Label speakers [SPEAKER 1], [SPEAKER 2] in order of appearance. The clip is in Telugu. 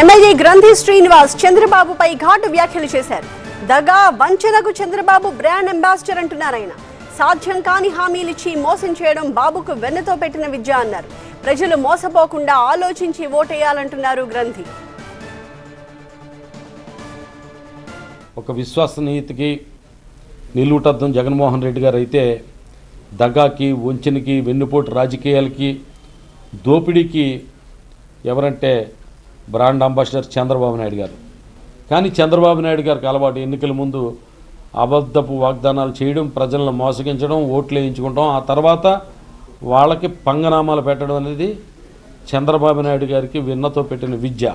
[SPEAKER 1] ఎమ్మెల్యే గ్రంథి శ్రీనివాస్ చంద్రబాబుపై ఘాటు వ్యాఖ్యలు చేశారు. దగా వంచనకు చంద్రబాబు బ్రాండ్ అంబాసిడర్ అంటున్నారు ఆయన. సాధ్యం కాని హామీలిచ్చి మోసం చేయడం బాబుకు వెన్నతో పెట్టిన విద్య అన్నారు. ప్రజలు మోసపోకుండా ఆలోచించి ఓటేయాలంటున్నారు గ్రంథి.
[SPEAKER 2] ఒక విశ్వసనీయతకి నిలువుటద్దం జగన్మోహన్ రెడ్డి గారు అయితే దగాకి వంచనకి వెన్నుపోటు రాజకీయాలకి దోపిడీకి ఎవరంటే బ్రాండ్ అంబాసిడర్ చంద్రబాబు నాయుడు గారు. కానీ చంద్రబాబు నాయుడు గారికి అలవాటు ఎన్నికల ముందు అబద్ధపు వాగ్దానాలు చేయడం ప్రజలను మోసగించడం ఓట్లు వేయించుకుంటాం. ఆ తర్వాత వాళ్ళకి పంగనామాలు పెట్టడం అనేది చంద్రబాబు నాయుడు గారికి విన్నతో పెట్టిన విద్య.